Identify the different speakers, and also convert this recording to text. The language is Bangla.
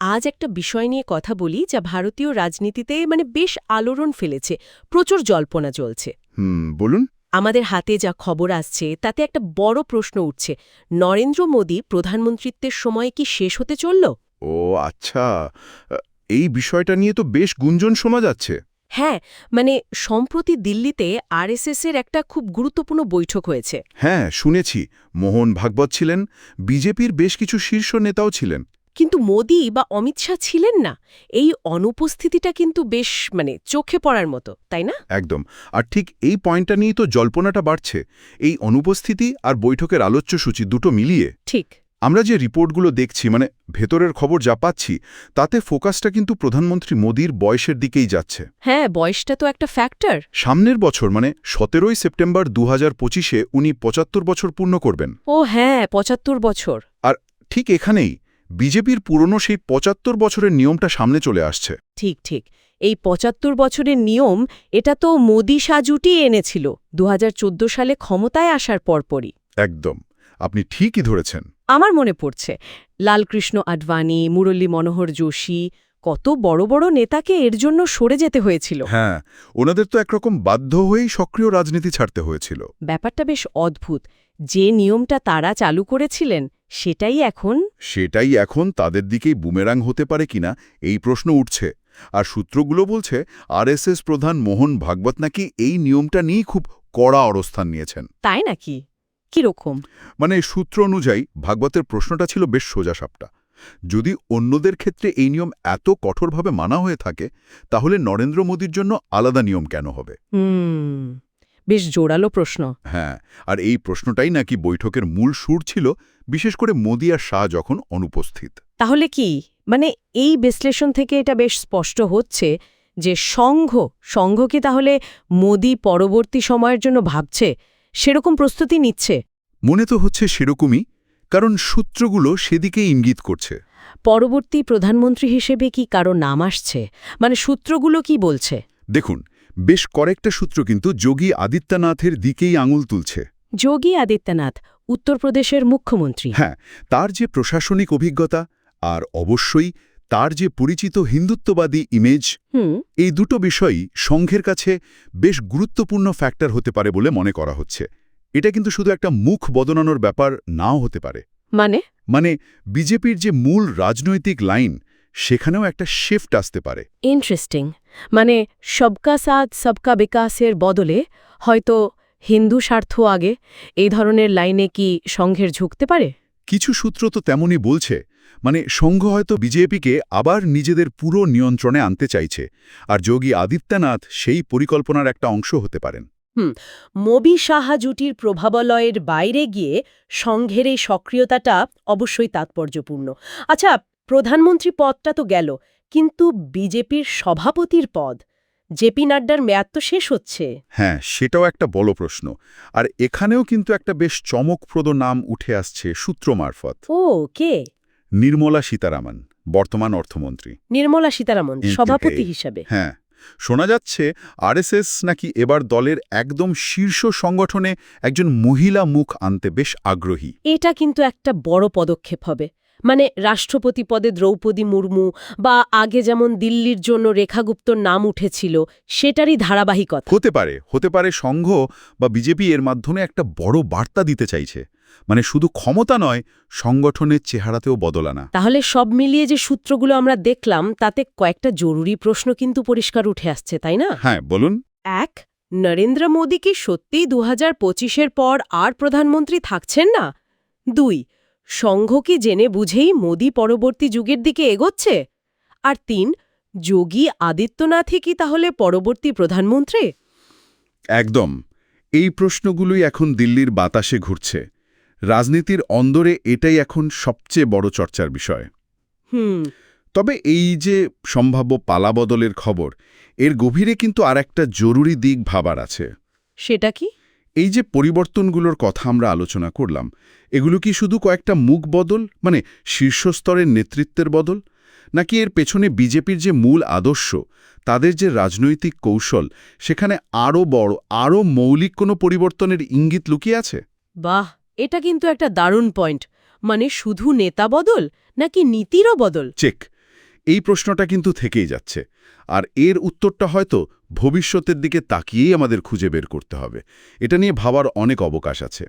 Speaker 1: আজ একটা বিষয় নিয়ে কথা বলি যা ভারতীয় রাজনীতিতে মানে বেশ আলোড়ন ফেলেছে প্রচুর জল্পনা চলছে।
Speaker 2: হুম বলুন।
Speaker 1: আমাদের হাতে যা খবর আসছে তাতে একটা বড় প্রশ্ন উঠছে নরেন্দ্র মোদী প্রধানমন্ত্রিত্বের সময় কি শেষ হতে চলল?
Speaker 2: ও আচ্ছা এই বিষয়টা নিয়ে তো বেশ গুঞ্জন শোনা যাচ্ছে।
Speaker 1: হ্যাঁ মানে সম্প্রতি দিল্লিতে আরএসএস এর একটা খুব গুরুত্বপূর্ণ বৈঠক হয়েছে।
Speaker 2: হ্যাঁ শুনেছি। মোহন ভাগবত ছিলেন বিজেপির বেশ কিছু শীর্ষ নেতাও ছিলেন।
Speaker 1: কিন্তু মোদি বা অমিত শাহ ছিলেন না। এই অনুপস্থিতিটা কিন্তু বেশ মানে চোখে পড়ার মতো তাই না?
Speaker 2: একদম। আর ঠিক এই পয়েন্টটা নিয়েই তো জল্পনাটা বাড়ছে। এই অনুপস্থিতি আর বৈঠকের আলোচ্য সূচি দুটো মিলিয়ে।
Speaker 1: ঠিক।
Speaker 2: আমরা যে রিপোর্টগুলো দেখছি মানে ভেতরের খবর যা পাচ্ছি তাতে ফোকাসটা কিন্তু প্রধানমন্ত্রী মোদির বয়সের দিকেই যাচ্ছে।
Speaker 1: হ্যাঁ বয়সটা তো একটা ফ্যাক্টর।
Speaker 2: সামনের বছর মানে সতেরোই সেপ্টেম্বর দু হাজার পঁচিশে উনি পঁচাত্তর বছর পূর্ণ করবেন।
Speaker 1: ও হ্যাঁ পঁচাত্তর বছর।
Speaker 2: আর ঠিক এখানেই বিজেপির পুরনো সেই পঁচাত্তর বছরের নিয়মটা সামনে চলে আসছে।
Speaker 1: ঠিক ঠিক। এই পঁচাত্তর বছরের নিয়ম এটা তো মোদি সাজুটি এনেছিল দু হাজার চোদ্দ সালে ক্ষমতায় আসার পরপরই।
Speaker 2: একদম। আপনি ঠিকই ধরেছেন।
Speaker 1: আমার মনে পড়ছে লালকৃষ্ণ আডবাণী মুরলী মনোহর যোশী কত বড় বড় নেতাকে এর জন্য সরে যেতে হয়েছিল।
Speaker 2: হ্যাঁ ওনাদের তো একরকম বাধ্য হয়েই সক্রিয় রাজনীতি ছাড়তে হয়েছিল।
Speaker 1: ব্যাপারটা বেশ অদ্ভুত। যে নিয়মটা তারা চালু করেছিলেন সেটাই এখন?
Speaker 2: সেটাই এখন তাদের দিকেই বুমেরাং হতে পারে কিনা এই প্রশ্ন উঠছে। আর সূত্রগুলো বলছে আরএসএস প্রধান মোহন ভাগবত নাকি এই নিয়মটা নিয়েই খুব কড়া অবস্থান নিয়েছেন।
Speaker 1: তাই নাকি? কীরকম?
Speaker 2: মানে সূত্র অনুযায়ী ভাগবতের প্রশ্নটা ছিল বেশ সোজাসাপটা যদি অন্যদের ক্ষেত্রে এই নিয়ম এত কঠোরভাবে মানা হয়ে থাকে তাহলে নরেন্দ্র মোদীর জন্য আলাদা নিয়ম কেন হবে?
Speaker 1: বেশ জোরালো প্রশ্ন।
Speaker 2: হ্যাঁ আর এই প্রশ্নটাই নাকি বৈঠকের মূল সুর ছিল বিশেষ করে মোদী আর শাহ যখন অনুপস্থিত।
Speaker 1: তাহলে কি? মানে এই বিশ্লেষণ থেকে এটা বেশ স্পষ্ট হচ্ছে যে সংঘ সংঘ কি তাহলে মোদি পরবর্তী সময়ের জন্য ভাবছে? সেরকম প্রস্তুতি নিচ্ছে?
Speaker 2: মনে তো হচ্ছে সেরকমই কারণ সূত্রগুলো সেদিকে ইঙ্গিত করছে।
Speaker 1: পরবর্তী প্রধানমন্ত্রী হিসেবে কি কারও নাম আসছে? মানে সূত্রগুলো কি বলছে?
Speaker 2: দেখুন বেশ কয়েকটা সূত্র কিন্তু যোগী আদিত্যনাথের দিকেই আঙুল তুলছে।
Speaker 1: যোগী আদিত্যনাথ উত্তরপ্রদেশের মুখ্যমন্ত্রী।
Speaker 2: হ্যাঁ তার যে প্রশাসনিক অভিজ্ঞতা আর অবশ্যই তার যে পরিচিত হিন্দুত্ববাদী ইমেজ এই দুটো বিষয়ই সংঘের কাছে বেশ গুরুত্বপূর্ণ ফ্যাক্টর হতে পারে বলে মনে করা হচ্ছে। এটা কিন্তু শুধু একটা মুখ বদলানোর ব্যাপার নাও হতে পারে।
Speaker 1: মানে?
Speaker 2: মানে বিজেপির যে মূল রাজনৈতিক লাইন সেখানেও একটা শিফট আসতে পারে।
Speaker 1: ইন্টারেস্টিং মানে সবকা সাথ সবকা বিকাশের বদলে হয়তো হিন্দু স্বার্থ আগে এই ধরনের লাইনে কি সংঘের ঝুঁকতে পারে?
Speaker 2: কিছু সূত্র তো তেমনই বলছে মানে সংঘ হয়তো বিজেপিকে আবার নিজেদের পুরো নিয়ন্ত্রণে আনতে চাইছে আর যোগী আদিত্যনাথ সেই পরিকল্পনার একটা অংশ হতে পারেন।
Speaker 1: হুম মবি সাহা জুটির প্রভাবলয়ের বাইরে গিয়ে সংঘের এই সক্রিয়তাটা অবশ্যই তাৎপর্যপূর্ণ। আচ্ছা প্রধানমন্ত্রী পদটা তো গেল কিন্তু বিজেপির সভাপতির পদ জেপি নাড্ডার মেয়াদ তো শেষ হচ্ছে।
Speaker 2: হ্যাঁ সেটাও একটা বড় প্রশ্ন। আর এখানেও কিন্তু একটা বেশ চমকপ্রদ নাম উঠে আসছে সূত্র মারফত।
Speaker 1: ও কে?
Speaker 2: নির্মলা সীতারামন বর্তমান অর্থমন্ত্রী।
Speaker 1: নির্মলা সীতারামন সভাপতি হিসাবে।
Speaker 2: হ্যাঁ শোনা যাচ্ছে আরএসএস নাকি এবার দলের একদম শীর্ষ সংগঠনে একজন মহিলা মুখ আনতে বেশ আগ্রহী।
Speaker 1: এটা কিন্তু একটা বড় পদক্ষেপ হবে। মানে রাষ্ট্রপতি পদে দ্রৌপদী মুর্মু বা আগে যেমন দিল্লির জন্য রেখাগুপ্তর নাম উঠেছিল সেটারই ধারাবাহিকতা।
Speaker 2: হতে পারে হতে পারে সংঘ বা বিজেপি এর মাধ্যমে একটা বড় বার্তা দিতে চাইছে। মানে শুধু ক্ষমতা নয় সংগঠনের চেহারাতেও বদলানা
Speaker 1: তাহলে সব মিলিয়ে যে সূত্রগুলো আমরা দেখলাম তাতে কয়েকটা জরুরি প্রশ্ন কিন্তু পরিষ্কার উঠে আসছে তাই না?
Speaker 2: হ্যাঁ বলুন।
Speaker 1: এক নরেন্দ্র মোদী কি সত্যিই দু হাজার পঁচিশের পর আর প্রধানমন্ত্রী থাকছেন না? দুই সংঘ কি জেনে বুঝেই মোদী পরবর্তী যুগের দিকে এগোচ্ছে? আর তিন যোগী আদিত্যনাথই কি তাহলে পরবর্তী প্রধানমন্ত্রী?
Speaker 2: একদম। এই প্রশ্নগুলোই এখন দিল্লির বাতাসে ঘুরছে। রাজনীতির অন্দরে এটাই এখন সবচেয়ে বড় চর্চার বিষয়।
Speaker 1: হুম।
Speaker 2: তবে এই যে সম্ভাব্য পালাবদলের খবর এর গভীরে কিন্তু আর একটা জরুরি দিক ভাবার আছে।
Speaker 1: সেটা কি?
Speaker 2: এই যে পরিবর্তনগুলোর কথা আমরা আলোচনা করলাম এগুলো কি শুধু কয়েকটা মুখ বদল মানে শীর্ষস্তরের নেতৃত্বের বদল? নাকি এর পেছনে বিজেপির যে মূল আদর্শ তাদের যে রাজনৈতিক কৌশল সেখানে আরও বড় আরও মৌলিক কোনো পরিবর্তনের ইঙ্গিত লুকিয়ে আছে?
Speaker 1: বাহ! এটা কিন্তু একটা দারুণ পয়েন্ট। মানে শুধু নেতা বদল নাকি নীতিরও বদল?
Speaker 2: চেক এই প্রশ্নটা কিন্তু থেকেই যাচ্ছে। আর এর উত্তরটা হয়তো ভবিষ্যতের দিকে তাকিয়েই আমাদের খুঁজে বের করতে হবে। এটা নিয়ে ভাবার অনেক অবকাশ আছে।